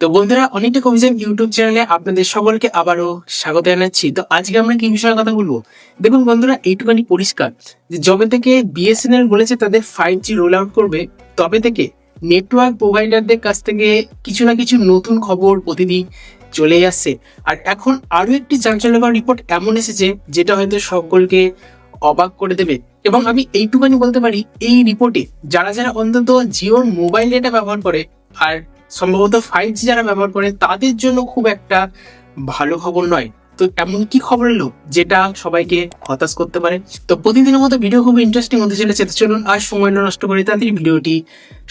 তো বন্ধুরা অনেকটা কমিশন ইউটিউব চ্যানেলে আপনাদের সকলকে আবারও স্বাগত জানাচ্ছি। তো আজকে আমরা কি বিষয়ে কথা বলব? দেখুন বন্ধুরা এইটুখানি পরিষ্কার যে যবে থেকে বিএসএনএল বলেছে তাদের ফাইভ জি রোল আউট করবে, তবে থেকে নেটওয়ার্ক প্রোভাইডারদের কাছ থেকে কিছু না কিছু নতুন খবর প্রতিদিন চলে আসছে। আর এখন আরও একটি চাঞ্চল্যকর রিপোর্ট এমন এসেছে, যেটা হয়তো সকলকে অবাক করে দেবে। এবং আমি এইটুখানি বলতে পারি, এই রিপোর্টে যারা যারা অন্তত জিওর মোবাইল ডেটা ব্যবহার করে, আর সম্ভবত ফাইভ জি যারা ব্যবহার করে, তাদের জন্য খুব একটা ভালো খবর নয়। তো এমন কি খবর এলো যেটা সবাইকে হতাশ করতে পারে? তো প্রতিদিনের মতো ভিডিও খুব ইন্টারেস্টিং হতে চলেছে চলুন আর সময় নষ্ট করে তাড়াতাড়ি ভিডিওটি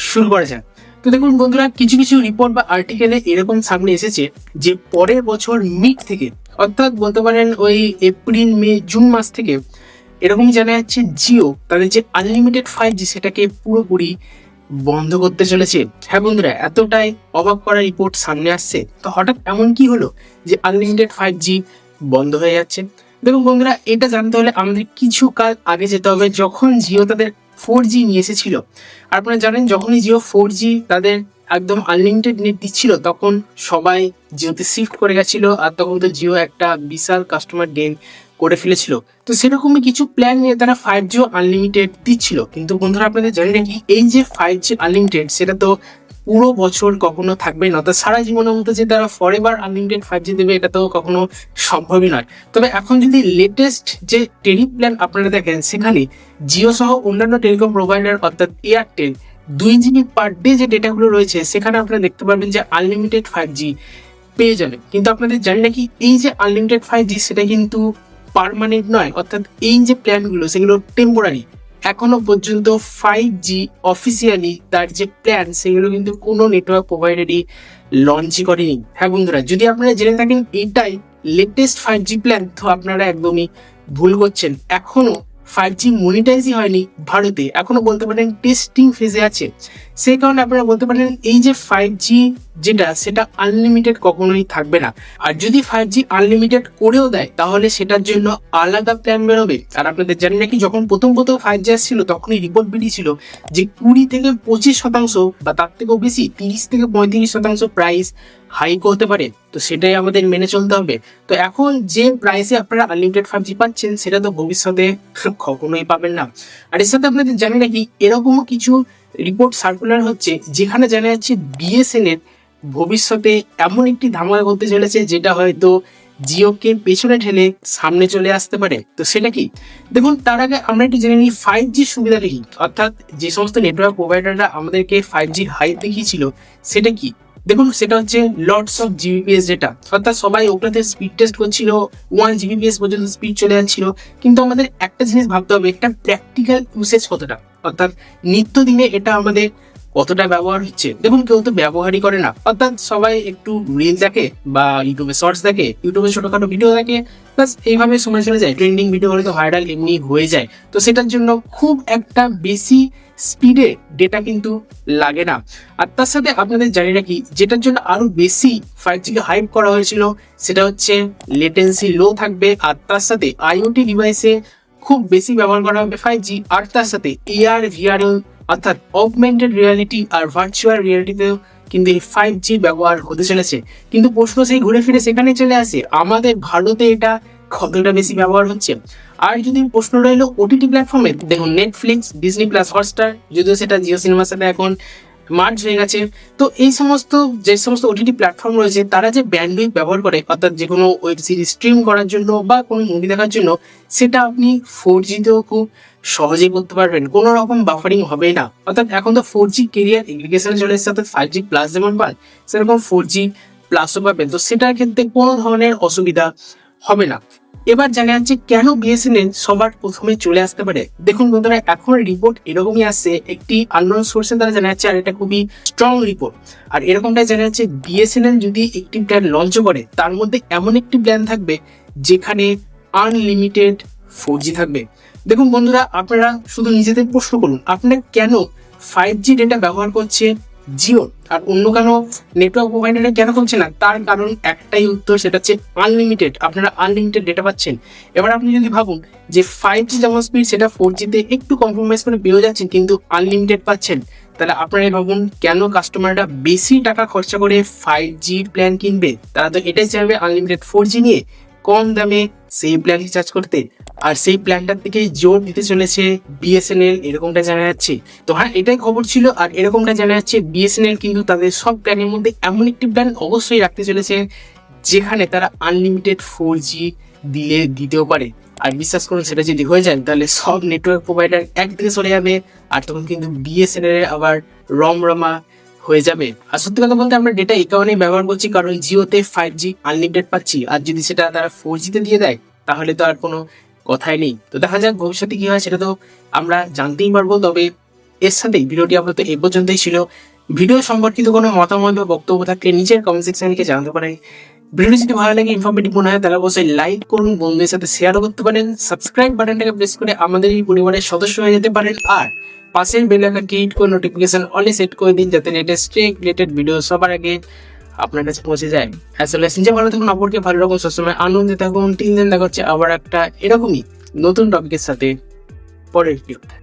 শুরু করা যাক। তো দেখুন বন্ধুরা, কিছু কিছু রিপোর্ট বা আর্টিকেলে এরকম সামনে এসেছে যে পরের বছর মিড থেকে, অর্থাৎ বলতে পারেন ওই এপ্রিল, মে, জুন মাস থেকে এরকম জানা যাচ্ছে জিও তাদের যে আনলিমিটেড ফাইভ জি সেটাকে পুরোপুরি বন্ধ করতে চলেছে। হ্যাঁ বন্ধুরা, এতটাই অবাক করা রিপোর্ট সামনে আসছে। তো হঠাৎ এমন কি হলো যে আনলিমিটেড ফাইভ জি বন্ধ হয়ে যাচ্ছে? দেখুন বন্ধুরা, এটা জানতে হলে আমাদের কিছু কাল আগে যেতে হবে। যখন জিও তাদের ফোর জি নিয়ে এসেছিল আর আপনারা জানেন যখনই জিও ফোর জি তাদের একদম আনলিমিটেড নেট দিচ্ছিল, তখন সবাই জিওতে শিফট করে গেছিল, আর তখন তো জিও একটা বিশাল কাস্টমার গেম করে ফেলেছিল। তো সেরকমই কিছু প্ল্যান নিয়ে তারা ফাইভ জিও আনলিমিটেড দিচ্ছিল। কিন্তু বন্ধুরা, আপনাদের জানেন নাকি এই যে ফাইভ জি আনলিমিটেড সেটা তো পুরো বছর কখনো থাকবে না। অর্থাৎ সারা জীবনের মতো যে তারা ফরেভার আনলিমিটেড ফাইভ জি দেবে, এটা তো কখনো সম্ভবই নয়। তবে এখন যদি লেটেস্ট যে টেলি প্ল্যান আপনারা দেখেন, সেখানে জিও সহ অন্যান্য টেলিকম প্রোভাইডার অর্থাৎ এয়ারটেল দুই জিবি পার ডে যে ডেটাগুলো রয়েছে, সেখানে আপনারা দেখতে পারবেন যে আনলিমিটেড ফাইভ জি পেয়ে যাবেন কিন্তু আপনাদের জানি নাকি এই যে আনলিমিটেড ফাইভ জি সেটা কিন্তু পার্মানেন্ট নয়, অর্থাৎ এই যে প্ল্যানগুলো সেগুলো টেম্পোরারি এখনও পর্যন্ত ফাইভ জি অফিসিয়ালি তার যে প্ল্যান সেগুলো কিন্তু কোনো নেটওয়ার্ক প্রোভাইডারই লঞ্চই করেনি। হ্যাঁ বন্ধুরা, যদি আপনারা জেনে থাকেন, এটাই লেটেস্ট ফাইভ জি প্ল্যান তো আপনারা একদমই ভুল করছেন। এখনও ফাইভ জি মনিটাইজই হয়নি ভারতে, এখনও বলতে পারেন টেস্টিং ফেজে আছে। সেই কারণে আপনারা বলতে পারেন, এই যে ফাইভ জি যেটা সেটা আনলিমিটেড কখনোই থাকবে না। আর যদি ফাইভ জি আনলিমিটেড করেও দেয়, তাহলে সেটার জন্য আলাদা প্ল্যান বেরোবে। আর আপনাদের জানেন নাকি যখন প্রথম প্রথম ফাইভ জি আসছিল, তখনই রিপোর্ট বেরিয়েছিল যে কুড়ি থেকে পঁচিশ শতাংশ বা তার থেকেও বেশি, তিরিশ থেকে পঁয়ত্রিশ শতাংশ প্রাইস হাইক হতে পারে। তো সেটাই আমাদের মেনে চলতে হবে। তো এখন যে প্রাইসে আপনারা আনলিমিটেড ফাইভ জি পাচ্ছেন, সেটা তো ভবিষ্যতে কখনোই পাবেন না। আর এর সাথে আপনাদের জানেন নাকি এরকমও কিছু রিপোর্ট সার্কুলার হচ্ছে, যেখানে জানা যাচ্ছে বিএসএনএল ভবিষ্যতে এমন একটি ধামাকা করতে চলেছে যেটা হয়তো জিওকে পেছনে ঠেলে সামনে চলে আসতে পারে। তো সেটা কি? দেখুন, তার আগে আমরা একটু জেনে নিই ফাইভ জি সুবিধাটা কি অর্থাৎ যে সমস্ত নেটওয়ার্ক প্রোভাইডাররা আমাদেরকে ফাইভ জি হাই দেখিয়েছিল, সেটা কি? দেখুন, সেটা হচ্ছে লর্ডস অফ জিবিপিএস ডেটা অর্থাৎ সবাই ওটাতে স্পিড টেস্ট করছিল ওয়ান জিবিপিএস পর্যন্ত স্পিড চলে যাচ্ছিল। কিন্তু আমাদের একটা জিনিস ভাবতে হবে, একটা প্র্যাকটিক্যাল ইউসেজ কতটা? অর্থাৎ নিত্যদিনে এটা আমাদের কতটা ব্যবহার হচ্ছে? দেখুন, কেউ তো ব্যবহারই করে না। অর্থাৎ সবাই একটু রিল দেখে বা ইউটিউবে শর্টস দেখে ইউটিউবে ছোটখাটো ভিডিও দেখে প্লাস এইভাবে সময় চলে যায়। ট্রেন্ডিং ভিডিও হলে তো ভাইরাল এমনি হয়ে যায়। তো সেটার জন্য খুব একটা বেশি স্পিডে ডেটা কিন্তু লাগে না। আর তার সাথে আপনাদের জানি রাখি, যেটার জন্য আরও বেশি ফাইভ জিকে হাইপ করা হয়েছিল, সেটা হচ্ছে লেটেন্সি লো থাকবে। আর তার সাথে আইওটি ডিভাইসে খুব বেশি ব্যবহার করা হবে ফাইভ জি আর তার সাথে এআর ভিআর অর্থাৎ অগমেন্টেড রিয়ালিটি আর ভার্চুয়াল রিয়ালিটিতেও কিন্তু এই ফাইভ জি ব্যবহার হতে চলেছে। কিন্তু প্রশ্ন সেই ঘুরে ফিরে সেখানে চলে আসে, আমাদের ভারতে এটা কতটা বেশি ব্যবহার হচ্ছে? আর যদি প্রশ্ন রইল ওটিটি প্ল্যাটফর্মে দেখুন নেটফ্লিক্স ডিজনি প্লাস হটস্টার যদিও সেটা জিও সিনেমার সাথে এখন মার্চ হয়ে গেছে। তো এই সমস্ত, যে সমস্ত ওটিটি প্ল্যাটফর্ম রয়েছে, তারা যে ব্যান্ডউইথ ব্যবহার করে, অর্থাৎ যে কোনো ওয়েব সিরিজ স্ট্রিম করার জন্য বা কোনো মুভি দেখার জন্য, সেটা আপনি ফোর জিতেও খুব সহজেই করতে পারবেন। কোনো রকম বাফারিং হবে না। অর্থাৎ এখন তো ফোর জি কেরিয়ার এগ্রিগেশনে চলে এসেছে, অর্থাৎ ফাইভ জি প্লাস যেমন পান সেরকম ফোর জি প্লাসও পাবেন। তো সেটার ক্ষেত্রে কোনো ধরনের অসুবিধা হবে না। এবার জানা যাচ্ছে কেন বিএসএনএল সবার প্রথমে চলে আসতে পারে। দেখুন বন্ধুরা, এখন রিপোর্ট এরকমই আসছে। একটি আননোন সোর্সের দ্বারা জানা যাচ্ছে, আর এটা খুবই স্ট্রং রিপোর্ট আর এরকমটাই জানা যাচ্ছে বিএসএনএল যদি একটি প্ল্যান লঞ্চ করে, তার মধ্যে এমন একটি প্ল্যান থাকবে যেখানে আনলিমিটেড ফোর জি থাকবে। দেখুন বন্ধুরা, আপনারা শুধু নিজেদের প্রশ্ন করুন, আপনারা কেন ফাইভ জি ডেটা ব্যবহার করছে? জিও। আর অন্য কেন নেটওয়ার্ক প্রোভাইডারে কেন করছে না? তার কারণ একটাই উত্তর, সেটা হচ্ছে আনলিমিটেড আপনারা আনলিমিটেড ডেটা পাচ্ছেন। এবার আপনি যদি ভাবুন যে ফাইভ জি যেমন স্পিড সেটা ফোর জিতে একটু কম্প্রোমাইজ করে পেয়ে যাচ্ছেন, কিন্তু আনলিমিটেড পাচ্ছেন, তাহলে আপনারাই ভাবুন কেন কাস্টমাররা বেশি টাকা খরচা করে ফাইভ জি প্ল্যান কিনবে? তারা তো এটাই চাইবে আনলিমিটেড ফোর জি নিয়ে। কম দামে সেই প্ল্যান রিচার্জ করতে। আর সেই প্ল্যানটার দিকে জোর দিতে চলেছে বিএসএনএল এরকমটা জানা যাচ্ছে। তো হ্যাঁ এটাই খবর ছিল, আর এরকমটা জানা যাচ্ছে বিএসএনএল কিন্তু তাদের সব প্ল্যানের মধ্যে এমন একটি প্ল্যান অবশ্যই রাখতে চলেছে, যেখানে তারা আনলিমিটেড ফোর জি দিলে দিতেও পারে। আর বিশ্বাস করুন, সেটা যদি হয়ে যায়, তাহলে সব নেটওয়ার্ক প্রোভাইডার একদিকে চলে যাবে, আর তখন কিন্তু বিএসএনএল আবার রমরমা হয়ে যাবে। আর সত্যি কথা বলতে আমরা ডেটা এই কারণেই ব্যবহার করছি, কারণ জিওতে ফাইভ জি আনলিমিটেড পাচ্ছি। আর যদি সেটা তারা ফোর জিতে দিয়ে দেয়, তাহলে তো আর কোনো কথাই নেই। তো দেখা যাক ভবিষ্যতে কি হয়, সেটা তো আমরা জানতেই পারব। তবে এর সাথেই ভিডিওটি আপাতত এই পর্যন্তই ছিল। ভিডিও সম্পর্কিত কোনো মতামত বা বক্তব্য থাকলে নিজের কমেন্ট সেকশনে লিখে জানাতে পারেন। ভিডিওটি যদি ভালো লাগে ইনফরমেটিভ মনে হয়, তাহলে অবশ্যই লাইক করুন, বন্ধুদের সাথে শেয়ারও করতে পারেন। সাবস্ক্রাইব বাটনটাকে প্রেস করে আমাদের এই পরিবারের সদস্য হয়ে যেতে পারেন। আর পাশের বেল আইকনটি হিট করে নোটিফিকেশন অলে সেট করে দিন যাতে লেটেস্ট রিলেটেড ভিডিও সবার আগে আপনার কাছে পৌঁছে যায়। আসলে যে ভালো থাকুন, অপরকে ভালো রকম সবসময় আনন্দে থাকুন। তিন দিন দেখা হচ্ছে আবার একটা এরকমই নতুন টপিকের সাথে পরের ভিডিওতে